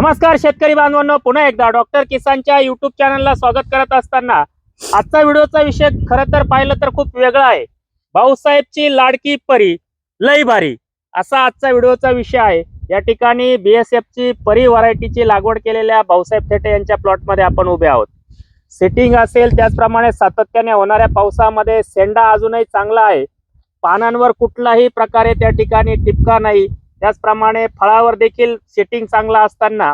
नमस्कार शेतकरी बांधवांनो पुन्हा एकदा डॉक्टर किसानच्या युट्यूब चॅनलला स्वागत करत असताना आजचा व्हिडिओचा विषय खरं तर पाहिलं तर खूप वेगळा आहे. भाऊसाहेबची लाडकी परी लई भारी असा आजचा व्हिडिओचा विषय आहे. या ठिकाणी BSF ची परी व्हरायटीची लागवड केलेल्या भाऊसाहेब थेटे यांच्या प्लॉटमध्ये आपण उभे आहोत. सेटिंग असेल त्याचप्रमाणे सातत्याने होणाऱ्या पावसामध्ये सेंडा अजूनही चांगला आहे. पानांवर कुठलाही प्रकारे त्या ठिकाणी टिपका नाही. त्याचप्रमाणे फळावर देखील सेटिंग चांगला असताना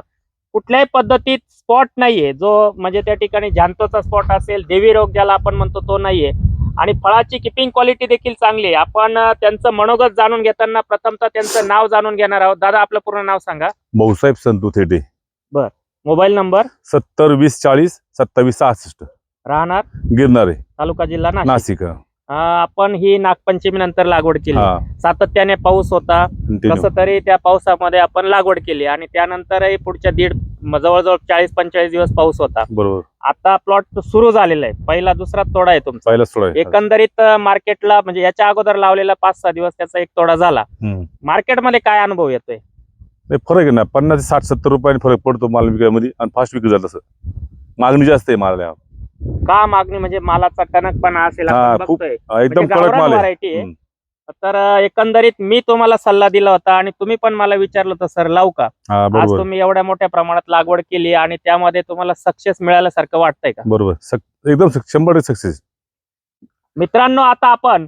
कुठल्याही पद्धतीत स्पॉट नाहीये. जो म्हणजे त्या ठिकाणी झांतोचा स्पॉट असेल देवी रोग ज्याला आपण म्हणतो तो नाहीये. आणि फळाची किपिंग क्वालिटी देखील चांगली आहे. आपण त्यांचं मनोगत जाणून घेताना प्रथमतः त्यांचं नाव जाणून घेणार आहोत. दादा आपलं पूर्ण नाव सांगा. भाऊसाहेब संतू थेटे. Mobile number? सत्तर वीस चाळीस सत्तावीस सहासष्ट. राहणार? गिरणारे तालुका जिल्हा नाशिक. आपण ही नागपंचमी नंतर लागवड केली. सातत्याने पाऊस होता. कसं तरी त्या पावसामध्ये आपण लागवड केली आणि त्यानंतरही पुढच्या दीड म- जवळजवळ चाळीस पंचेचाळीस दिवस पाऊस होता. बरोबर. आता प्लॉट सुरू झालेला आहे. पहिला दुसरा तोडा आहे तुमचा. पहिलाच थोडा आहे. एकंदरीत मार्केटला म्हणजे याच्या अगोदर लावलेला पाच सहा दिवस त्याचा एक तोडा झाला. हम्म. मार्केटमध्ये काय अनुभव येतोय? नाही, फरक आहे ना. पन्नास ते साठ सत्तर रुपयाने फरक पडतो माल विकायमध्ये आणि फास्ट विकत जात तसं मागणी जास्त आहे माल का मागणी? म्हणजे मालाचा टणकपणा असेल हा, आपण खूप- बघतोय. एकदम म्हणजे कडक गावरान माल आहे. व्हरायटी आहे. हम्म. तर एकंदरीत मी तुम्हाला सल्ला दिला होता आणि तुम्ही पण मला विचारलं होतं सर लावू का? हा आज बरोबर. तुम्ही एवढ्या मोठ्या प्रमाणात लागवड केली आणि त्यामध्ये तुम्हाला सक्सेस मिळाल्यासारखं वाटतंय का? बरोबर. सक- एकदम सक- शंभर सक्सेस मित्रांनो आता आपण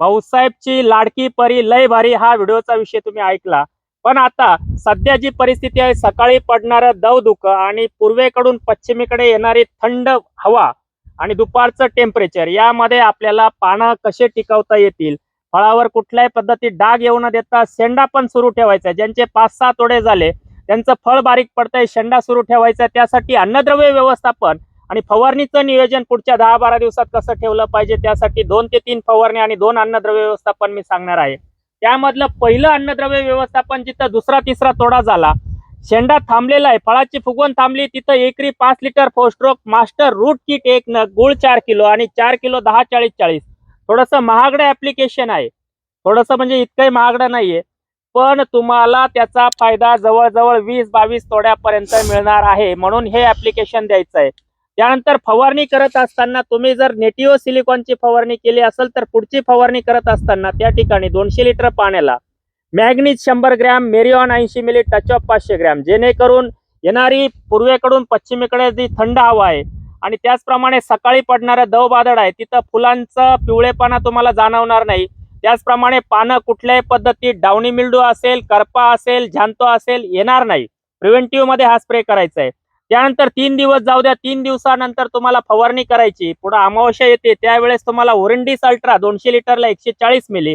भाऊसाहेबची लाडकी परी लय भारी हा व्हिडिओचा विषय तुम्ही ऐकला. पण आता सध्या जी परिस्थिती आहे सकाळी पडणारं दवधुकं आणि पूर्वेकडून पश्चिमेकडे येणारी थंड हवा आणि दुपारचं टेम्परेचर यामध्ये आपल्याला पानं कसे टिकवता येतील? फळावर कुठल्याही पद्धतीत डाग येऊ न देता शेंडा पण सुरू ठेवायचा ज्यांचे पाच सहा तोडे झाले त्यांचं फळ बारीक पडतंय शेंडा सुरू ठेवायचा त्यासाठी अन्नद्रव्य व्यवस्थापन आणि फवारणीचं नियोजन पुढच्या दहा बारा दिवसात कसं ठेवलं पाहिजे त्यासाठी दोन ते तीन फवारणी आणि दोन अन्नद्रव्य व्यवस्थापन मी सांगणार आहे. त्यामधलं पहिलं अन्नद्रव्य व्यवस्थापन जिथं दुसरा तिसरा तोडा झाला शेंडा थांबलेला आहे फळाची फुगवण थांबली तिथं एकरी पाच litre four stroke master root kit एक नग गुळ चार किलो आणि चार किलो दहा चाळीस चाळीस. थोडंसं महागडं ऍप्लिकेशन आहे. थोडंसं म्हणजे इतकंही महागडं नाहीये. पण तुम्हाला त्याचा फायदा जवळजवळ वीस बावीस तोड्यापर्यंत मिळणार आहे म्हणून हे ऍप्लिकेशन द्यायचं आहे. त्यानंतर फवारणी करत असताना तुम्ही जर नेटिओ सिलिकॉनची फवारणी केली असेल तर पुढची फवारणी करत असताना त्या ठिकाणी दोनशे लिटर पाण्याला मॅग्नीज शंभर ग्रॅम मेरिऑन ऐंशी मिली टच ऑफ पाचशे ग्रॅम. जेणेकरून येणारी पूर्वेकडून पश्चिमेकडे जी थंड हवा आहे आणि त्याचप्रमाणे सकाळी पडणारं दव बादळ आहे तिथं फुलांचं पिवळेपणा तुम्हाला जाणवणार नाही. त्याचप्रमाणे पानं कुठल्याही पद्धतीत डावणी मिल्डू असेल करपा असेल झांतो असेल येणार नाही. प्रिव्हेंटिव्हमध्ये हा स्प्रे करायचा आहे. त्यानंतर तीन दिवस जाऊ द्या तीन दिवसानंतर तुम्हाला फवारणी करायची. पुढे अमावस्या येते त्यावेळेस तुम्हाला ओरिंडीस अल्ट्रा दोनशे लिटरला एकशे चाळीस मिली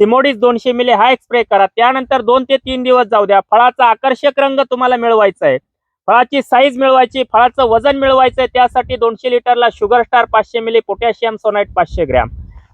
सिमोडीस दोनशे मिली हा एक स्प्रे करा. त्यानंतर दोन ते तीन दिवस जाऊ द्या. फळाचा आकर्षक रंग तुम्हाला मिळवायचा आहे. फळाची साईज मिळवायची फळाचं वजन मिळवायचं आहे त्यासाठी दोनशे लिटरला शुगर स्टार पाचशे मिली पोटॅशियम सोनाईट पाचशे ग्रॅम.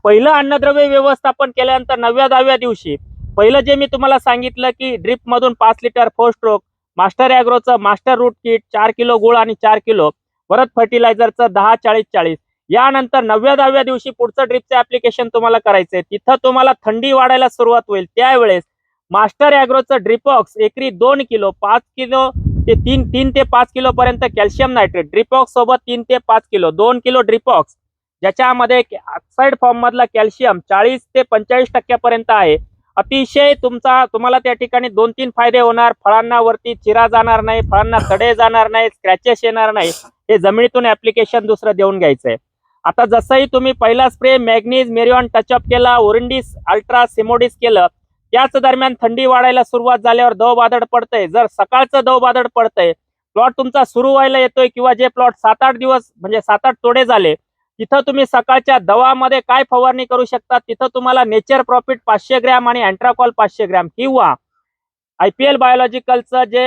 पहिलं अन्नद्रव्य व्यवस्थापन केल्यानंतर नवव्या दहाव्या दिवशी पहिलं जे मी तुम्हाला सांगितलं की ड्रिपमधून पाच लिटर फोर स्ट्रोक मास्टर ॲग्रोचं मास्टर रूट किट चार किलो गुळ आणि चार किलो परत फर्टिलायझरचं दहा चाळीस चाळीस. यानंतर नवव्या दहाव्या दिवशी पुढचं ड्रिपचं ऍप्लिकेशन तुम्हाला करायचंय. तिथं तुम्हाला थंडी वाढायला सुरुवात होईल. त्यावेळेस मास्टर ॲग्रोचं ड्रिपॉक्स एकरी दोन किलो पाच किलो ते तीन तीन ते पाच किलो पर्यंत कॅल्शियम नायट्रेट. ड्रिपॉक्स सोबत तीन ते पाच किलो दोन किलो ड्रिपॉक्स ज्याच्यामध्ये ऑक्साईड फॉर्म मधला कॅल्शियम चाळीस ते पंचेचाळीस टक्क्यापर्यंत आहे. अतिशय तुमचा तुम्हाला त्या ठिकाणी दोन तीन फायदे होणार. फळांना वरती चिरा जाणार नाही फळांना तडे जाणार नाही स्क्रॅचेस येणार नाही. हे जमिनीतून ऍप्लिकेशन दुसरं देऊन घ्यायचंय. आता जसंही तुम्ही पहिला स्प्रे मॅग्नीज मेरिऑन टचअप केला ओरिंडिस अल्ट्रा सिमोडिस केलं त्याच दरम्यान थंडी वाढायला सुरुवात झाल्यावर दव बादड पडतंय. जर सकाळचं दव बादड पडतंय प्लॉट तुमचा सुरू व्हायला येतोय किंवा जे प्लॉट सात आठ दिवस म्हणजे सात आठ तोडे झाले तिथं तुम्ही सकाळच्या दवामध्ये काय फवारणी करू शकता? तिथं तुम्हाला नेचर प्रॉफिट पाचशे ग्रॅम आणि अँट्राकॉल पाचशे ग्रॅम किंवा आय पी एल बायोलॉजिकलचं जे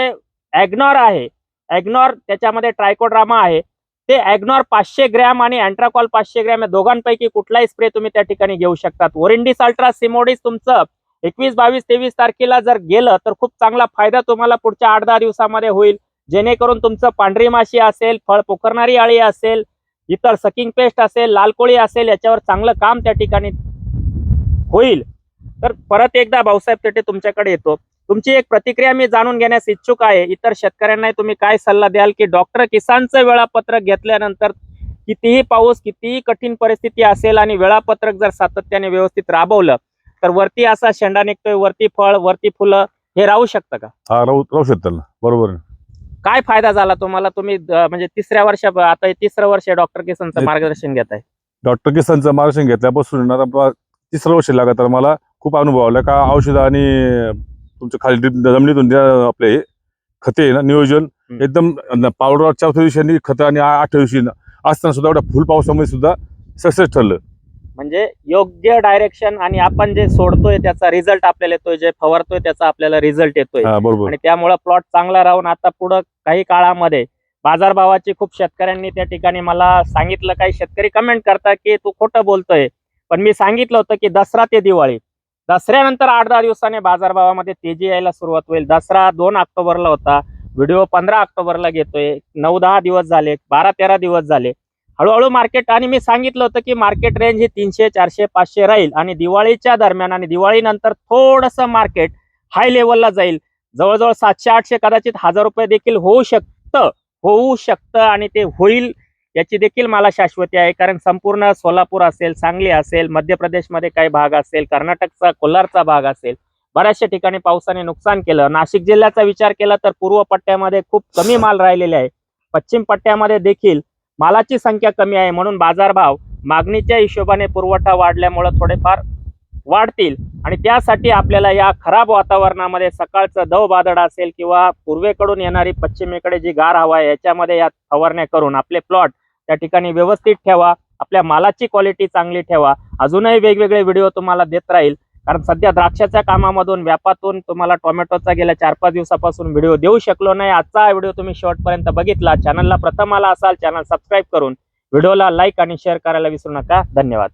ॲग्नॉर आहे ॲग्नॉर त्याच्यामध्ये ट्रायकोड्रामा आहे. ते ॲग्नॉर पाचशे ग्रॅम आणि अँट्राकॉल पाचशे ग्रॅम या दोघांपैकी कुठलाही स्प्रे तुम्ही त्या ठिकाणी घेऊ शकतात ओरिंडिस अल्ट्रा सिमोडिस तुमचं एकवीस बावीस तेवीस तारखेला जर गेलं तर खूप चांगला फायदा तुम्हाला पुढच्या आठ दहा दिवसामध्ये होईल. जेणेकरून तुमचं पांढरी माशी असेल फळ पोखरणारी आळी असेल इतर सकिंग पेस्ट असेल लाल कोळी असेल याच्यावर चांगलं काम त्या ठिकाणी होईल. तर परत एकदा भाऊसाहेब तेटे तुमच्याकडे येतो. तुमची एक प्रतिक्रिया मी जाणून घेण्यास इच्छुक आहे. इतर शेतकऱ्यांना तुम्ही काय सल्ला द्याल की डॉक्टर किसानचं वेळापत्रक घेतल्यानंतर कितीही पाऊस कितीही कठीण परिस्थिती असेल आणि वेळापत्रक जर सातत्याने व्यवस्थित राबवलं तर वरती असा शेंडा निघतोय वरती फळ वरती फुलं हे राहू शकतं का? हा राहू राहू शकतं बरोबर काय फायदा झाला तुम्हाला तुम्ही म्हणजे तिसऱ्या वर्षा आता तिसरं वर्ष डॉक्टर किसनचं. मार्गदर्शन घेत आहे डॉक्टर किसानचं मार्गदर्शन घेतल्यापासून आता तिसरं वर्ष लागत तर मला खूप अनुभव आला का औषध आणि तुमच्या खाली जमिनीतून आपले हे खते ना नियोजन. एकदम पावडर चौथ्या दिवशी खत आणि आठव्या दिवशी असताना सुद्धा एवढ्या फुल पावसामध्ये सुद्धा सक्सेस ठरलं म्हणजे योग्य डायरेक्शन आणि आपण जे सोडतोय त्याचा रिझल्ट आपल्याला येतोय जे फवारतोय त्याचा आपल्याला रिझल्ट येतोय. हा बरोबर. आणि त्यामुळे प्लॉट चांगला राहून आता पुढं काही काळामध्ये बाजारभावाची खूप शेतकऱ्यांनी त्या ठिकाणी मला सांगितलं. काही शेतकरी कमेंट करतात की तू खोटं बोलतोय. पण मी सांगितलं होतं की दसरा ते दिवाळी. दसऱ्यानंतर आठ दहा दिवसाने बाजारभावामध्ये तेजी यायला सुरुवात होईल. दसरा दोन ऑक्टोबरला होता. व्हिडिओ पंधरा ऑक्टोबरला घेतोय. नऊ दहा दिवस झाले. बारा तेरा दिवस झाले. हळूहळू मार्केट आणि मी सांगितलं होतं की मार्केट रेंज ही तीनशे चारशे पाचशे राहील. आणि दिवाळीच्या दरम्यान आणि दिवाळीनंतर थोडंसं मार्केट हाय लेवलला जाईल. जवळजवळ सातशे आठशे कदाचित हजार रुपये देखील होऊ शकतं होऊ शकतं आणि ते होईल याची देखील मला शाश्वती आहे. कारण संपूर्ण सोलापूर असेल सांगली असेल मध्य प्रदेशमध्ये काही भाग असेल कर्नाटकचा कोल्हारचा भाग असेल बऱ्याचशा ठिकाणी पावसाने नुकसान केलं. नाशिक जिल्ह्याचा विचार केला तर पूर्व पट्ट्यामध्ये खूप कमी माल राहिलेले आहे. पश्चिम पट्ट्यामध्ये देखील मालाची संख्या कमी आहे म्हणून बाजारभाव मागणीच्या हिशोबाने पुरवठा वाढल्यामुळे थोडेफार वाढतील. आणि त्यासाठी आपल्याला या खराब वातावरणामध्ये सकाळचं दव बादड असेल किंवा पूर्वेकडून येणारी पश्चिमेकडे जी गार हवा आहे याच्यामध्ये या फवारण्या करून आपले प्लॉट त्या ठिकाणी व्यवस्थित ठेवा. आपल्या मालाची क्वालिटी चांगली ठेवा. अजूनही वेगवेगळे व्हिडिओ तुम्हाला देत राहील. कारण सध्या द्राक्षाच्या कामामधून व्यापातून तुम्हाला टोमॅटोचा गेल्या चार पाच दिवसापासून व्हिडिओ देऊ शकलो नाही. आजचा व्हिडिओ तुम्ही शेवटपर्यंत बघितला. चॅनलला प्रथम आला असाल चॅनल सबस्क्राईब करून व्हिडिओला लाईक आणि शेअर करायला विसरू नका. धन्यवाद.